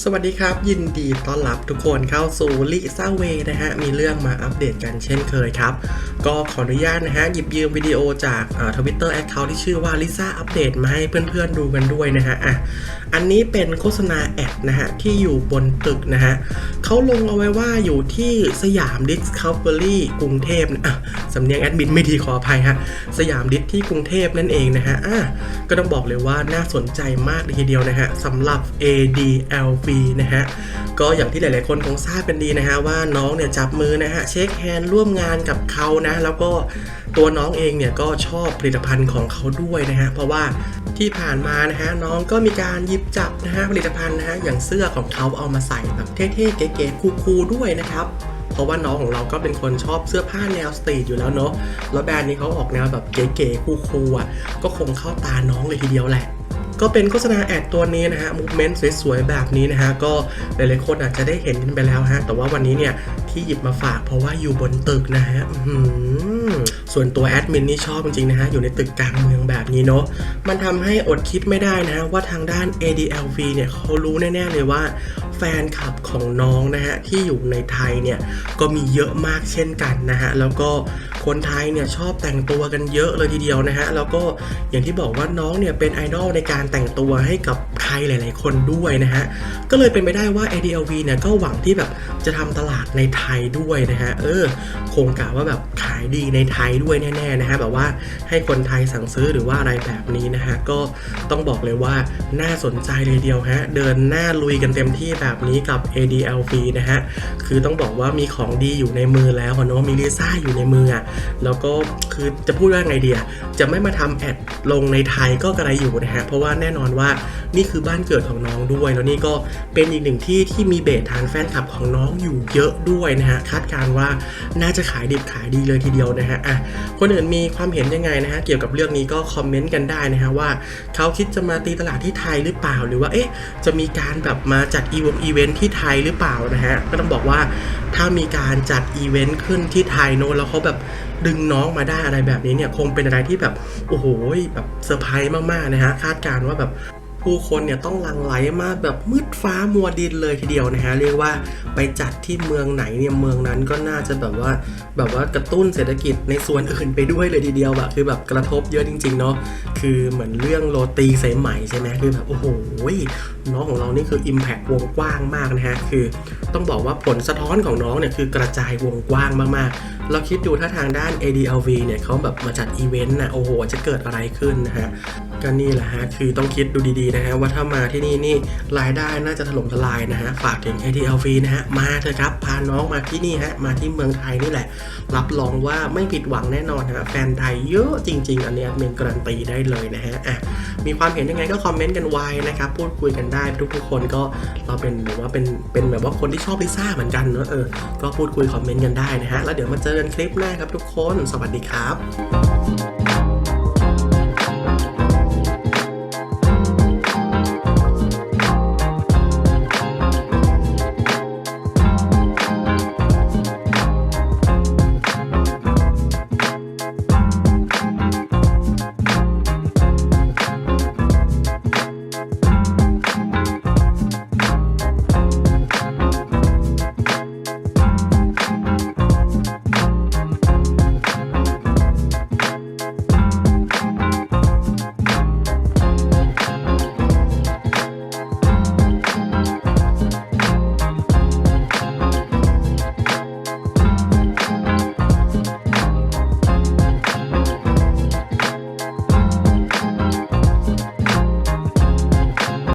สวัสดีครับ ยินดีต้อนรับทุกคนเข้าสู่ลิซ่าเวนะฮะ มีเรื่องมาอัปเดตกันเช่นเคยครับ ก็ขออนุญาตนะฮะ หยิบยืมวิดีโอจากทวิตเตอร์แอคเคาท์ที่ชื่อว่าลิซ่าอัปเดตมาให้เพื่อนๆดูกันด้วยนะฮะอะอันนี้เป็นโฆษณาแอดนะฮะ ที่อยู่บนตึกนะฮะเขาลงเอาไว้ว่าอยู่ที่สยามดิสคัฟเวอรี่กรุงเทพนะอะสำเนียงแอดมินไม่ดีขออภัยฮะสยามดิสที่กรุงเทพนั่นเองนะฮะอะก็ต้องบอกเลยว่าน่าสนใจมากเลยทีเดียวนะฮะสำหรับ A D L ADLV นะฮะก็อย่างที่หลาย ๆ คนคงทราบกันดีนะฮะว่าน้องเนี่ยจับมือนะฮะเช็คแฮนด์ร่วมงานกับเขานะแล้วก็ตัวน้องเองเนี่ยก็ชอบผลิตภัณฑ์ของเขาด้วยนะฮะเพราะว่าที่ผ่านมานะฮะน้องก็มีการหยิบจับนะฮะผลิตภัณฑ์นะฮะอย่างเสื้อของเขาเอามาใส่แบบเท่ๆเก๋ๆคูลๆด้วยนะครับเพราะว่าน้องของเราก็เป็นคนชอบเสื้อผ้าแนวสตรีทอยู่แล้วเนาะแล้วแบรนด์นี้เขาออกแนวแบบเก๋ๆคูลๆอะก็คงเข้าตาน้องเลยทีเดียวแหละ ก็เป็นโฆษณาแอดตัวนี้นะฮะมูฟเมนต์สวยๆ แบบนี้นะฮะ ก็หลายๆคนอาจจะได้เห็นกันไปแล้วฮะ แต่ว่าวันนี้เนี่ยที่หยิบมาฝากเพราะว่าอยู่บนตึกนะฮะ ส่วนตัวแอดมินนี่ชอบจริงๆนะฮะ อยู่ในตึกกลางเมืองแบบนี้เนาะ มันทำให้อดคิดไม่ได้นะฮะ ว่าทางด้าน ADLV เนี่ยเขารู้แน่ๆเลยว่าแฟนคลับของน้องนะฮะ ที่อยู่ในไทยเนี่ย ก็มีเยอะมากเช่นกันนะฮะ แล้วก็คนไทยเนี่ยชอบแต่งตัวกันเยอะเลยทีเดียวนะฮะ แล้วก็อย่างที่บอกว่าน้องเนี่ยเป็นไอดอลในการแต่งตัวให้กับใครหลายๆ คนด้วยนะฮะ ก็เลยเป็นไปได้ว่า ADLV เนี่ยก็หวังที่แบบจะทำตลาดในไทยด้วยนะฮะ เออ คงกะว่าแบบขายดีในไทยด้วยแน่ๆนะฮะแบบว่าให้คนไทยสั่งซื้อหรือว่าอะไรแบบนี้นะฮะก็ต้องบอกเลยว่าน่าสนใจเลยเดียวฮะเดินหน้าลุยกันเต็มที่แบบนี้กับ ADLV นะฮะคือต้องบอกว่ามีของดีอยู่ในมือแล้วอะเนาะมีลิซ่าอยู่ในมืออะแล้วก็คือจะพูดว่าไงเดียจะไม่มาทำแอดลงในไทยก็กระไรอยู่นะฮะเพราะว่าแน่นอนว่านี่คือบ้านเกิดของน้องด้วย แล้วนี่ก็เป็นอีกหนึ่งที่ที่มีเบสฐานแฟนคลับของน้องอยู่เยอะด้วยนะฮะคาดการณ์ว่าน่าจะขายดิบขายดีเลยทีเดียวนะฮะอะคนอื่นมีความเห็นยังไงนะฮะเกี่ยวกับเรื่องนี้ก็คอมเมนต์กันได้นะฮะว่าเขาคิดจะมาตีตลาดที่ไทยหรือเปล่า หรือว่าเอ๊ะจะมีการแบบมาจัดอีวงอีเวนท์ที่ไทยหรือเปล่านะฮะก็ต้องบอกว่าถ้ามีการจัดอีเวนต์ขึ้นที่ไทยโน้นแล้วเขาแบบดึงน้องมาได้อะไรแบบนี้เนี่ยคงเป็นอะไรที่แบบโอ้โหแบบเซอร์ไพรส์มากๆนะฮะคาดการณ์ว่าแบบ ผู้คนเนี่ยต้องหลังไหลมาแบบมืดฟ้ามัวดินเลยทีเดียวนะฮะเรียกว่าไปจัดที่เมืองไหนเนี่ยเมืองนั้นก็น่าจะแบบว่าแบบว่ากระตุ้นเศรษฐกิจในส่วนอื่นไปด้วยเลยทีเดียวแบบคือแบบกระทบเยอะจริงๆเนาะคือเหมือนเรื่องโรตีสายไหมใช่ไหมคือแบบโอ้โหน้องของเรานี่คือ Impact วงกว้างมากนะฮะ คือต้องบอกว่าผลสะท้อนของน้องเนี่ยคือกระจายวงกว้างมากๆ เราคิดดูถ้าทางด้าน ADLV เนี่ยเขาแบบมาจัดอีเวนต์นะโอ้โห จะเกิดอะไรขึ้นนะฮะ ก็นี่แหละฮะ คือต้องคิดดูดีๆนะฮะ ว่าถ้ามาที่นี่นี่รายได้น่าจะถล่มทลายนะฮะ ฝากถึง ATLV นะฮะ มาเถอะครับ พาน้องมาที่นี่ฮะ มาที่เมืองไทยนี่แหละ รับรองว่าไม่ผิดหวังแน่นอนฮะ แฟนไทยเยอะจริง ๆ อันนี้เมนการันตีได้เลยนะฮะอะมีความเห็นยังไงก็คอมเมนต์กันไว้นะครับ พูดคุยกันได้ทุกๆ คนก็เราเป็นแบบว่าเป็นเป็นแบบว่าคนที่ชอบลิซ่าเหมือนกันเนอะเออก็พูดคุยคอมเมนต์กันได้นะฮะแล้วเดี๋ยวมาเจอกันคลิปหน้าครับทุกคน สวัสดีครับ